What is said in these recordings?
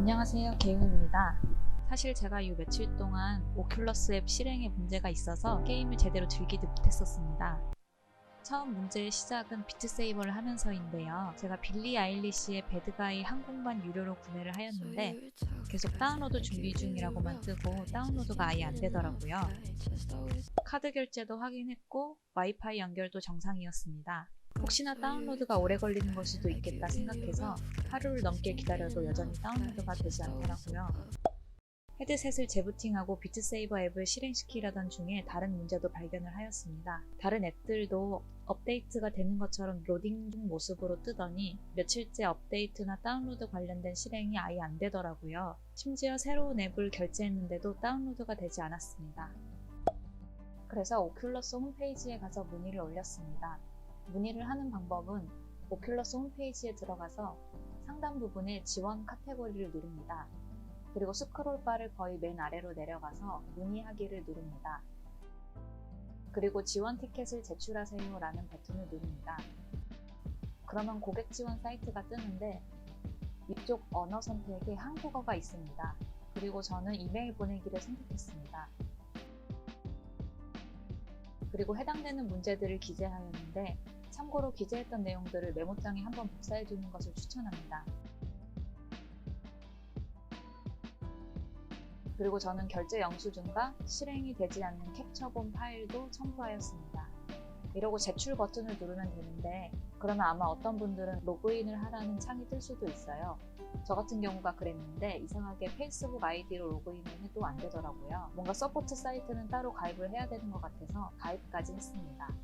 안녕하세요. 개용입니다. 사실 제가 이 며칠 동안 오큘러스 앱 실행에 문제가 있어서 게임을 제대로 즐기지 못했었습니다. 처음 문제의 시작은 비트세이버를 하면서인데요. 제가 빌리 아일리시의 배드가이 한국만 유료로 구매를 하였는데 계속 다운로드 준비 중이라고만 뜨고 다운로드가 아예 안 되더라고요. 카드 결제도 확인했고 와이파이 연결도 정상이었습니다. 혹시나 다운로드가 오래 걸리는 걸 수도 있겠다 생각해서 하루를 넘게 기다려도 여전히 다운로드가 되지 않더라고요. 헤드셋을 재부팅하고 비트세이버 앱을 실행시키려던 중에 다른 문제도 발견을 하였습니다. 다른 앱들도 업데이트가 되는 것처럼 로딩 중 모습으로 뜨더니 며칠째 업데이트나 다운로드 관련된 실행이 아예 안 되더라고요. 심지어 새로운 앱을 결제했는데도 다운로드가 되지 않았습니다. 그래서 오큘러스 홈페이지에 가서 문의를 올렸습니다. 문의를 하는 방법은 오큘러스 홈페이지에 들어가서 상단 부분에 지원 카테고리를 누릅니다. 그리고 스크롤 바를 거의 맨 아래로 내려가서 문의하기를 누릅니다. 그리고 지원 티켓을 제출하세요 라는 버튼을 누릅니다. 그러면 고객 지원 사이트가 뜨는데 위쪽 언어 선택에 한국어가 있습니다. 그리고 저는 이메일 보내기를 선택했습니다. 그리고 해당되는 문제들을 기재하였는데 참고로 기재했던 내용들을 메모장에 한번 복사해 두는 것을 추천합니다. 그리고 저는 결제 영수증과 실행이 되지 않는 캡처본 파일도 첨부하였습니다. 이러고 제출 버튼을 누르면 되는데 그러면 아마 어떤 분들은 로그인을 하라는 창이 뜰 수도 있어요. 저 같은 경우가 그랬는데 이상하게 페이스북 아이디로 로그인을 해도 안 되더라고요. 뭔가 서포트 사이트는 따로 가입을 해야 되는 것 같아서 가입까지 했습니다.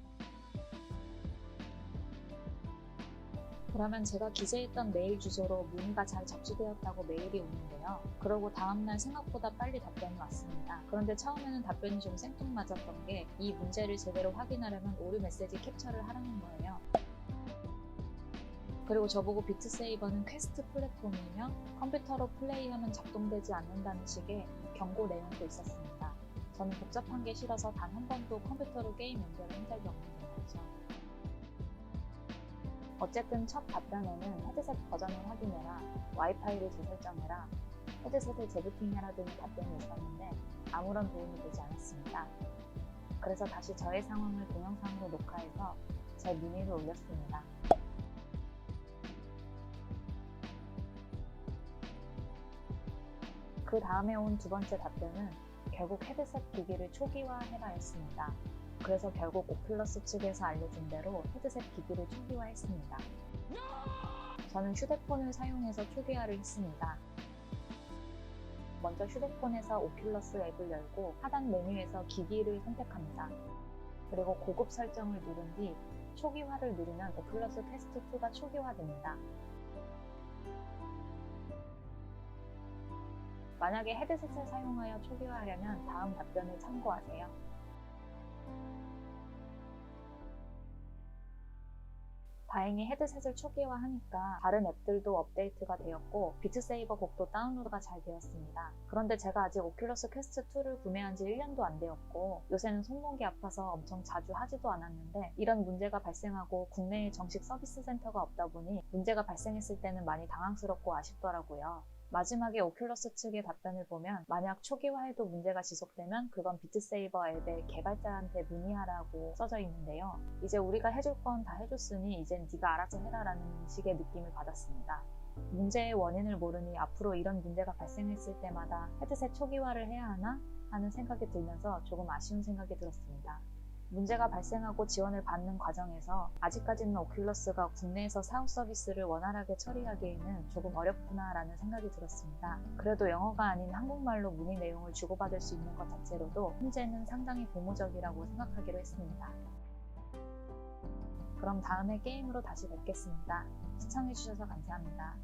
그러면 제가 기재했던 메일 주소로 문의가 잘 접수되었다고 메일이 오는데요. 그러고 다음날 생각보다 빨리 답변이 왔습니다. 그런데 처음에는 답변이 좀 생뚱맞았던 게 이 문제를 제대로 확인하려면 오류 메시지 캡처를 하라는 거예요. 그리고 저보고 비트세이버는 퀘스트 플랫폼이며 컴퓨터로 플레이하면 작동되지 않는다는 식의 경고 내용도 있었습니다. 저는 복잡한 게 싫어서 단 한 번도 컴퓨터로 게임 연결을 한 적이 없는 거죠. 어쨌든 첫 답변에는 헤드셋 버전을 확인해라, 와이파이를 재설정해라, 헤드셋을 재부팅해라 등의 답변이 있었는데 아무런 도움이 되지 않았습니다. 그래서 다시 저의 상황을 동영상으로 녹화해서 제 문의를 올렸습니다. 그 다음에 온 두 번째 답변은 결국 헤드셋 기기를 초기화해라 였습니다. 그래서 결국 오큘러스 측에서 알려준 대로 헤드셋 기기를 초기화했습니다. 저는 휴대폰을 사용해서 초기화를 했습니다. 먼저 휴대폰에서 오큘러스 앱을 열고 하단 메뉴에서 기기를 선택합니다. 그리고 고급 설정을 누른 뒤 초기화를 누르면 오큘러스 퀘스트 2가 초기화됩니다. 만약에 헤드셋을 사용하여 초기화하려면 다음 답변을 참고하세요. 다행히 헤드셋을 초기화하니까 다른 앱들도 업데이트가 되었고 비트세이버 곡도 다운로드가 잘 되었습니다. 그런데 제가 아직 오큘러스 퀘스트 2를 구매한 지 1년도 안 되었고 요새는 손목이 아파서 엄청 자주 하지도 않았는데 이런 문제가 발생하고 국내에 정식 서비스 센터가 없다 보니 문제가 발생했을 때는 많이 당황스럽고 아쉽더라고요. 마지막에 오큘러스 측의 답변을 보면 만약 초기화에도 문제가 지속되면 그건 비트세이버 앱의 개발자한테 문의하라고 써져 있는데요. 이제 우리가 해줄 건 다 해줬으니 이젠 네가 알아서 해라라는 식의 느낌을 받았습니다. 문제의 원인을 모르니 앞으로 이런 문제가 발생했을 때마다 헤드셋 초기화를 해야 하나 하는 생각이 들면서 조금 아쉬운 생각이 들었습니다. 문제가 발생하고 지원을 받는 과정에서 아직까지는 오큘러스가 국내에서 사후 서비스를 원활하게 처리하기에는 조금 어렵구나라는 생각이 들었습니다. 그래도 영어가 아닌 한국말로 문의 내용을 주고받을 수 있는 것 자체로도 현재는 상당히 고무적이라고 생각하기로 했습니다. 그럼 다음에 게임으로 다시 뵙겠습니다. 시청해주셔서 감사합니다.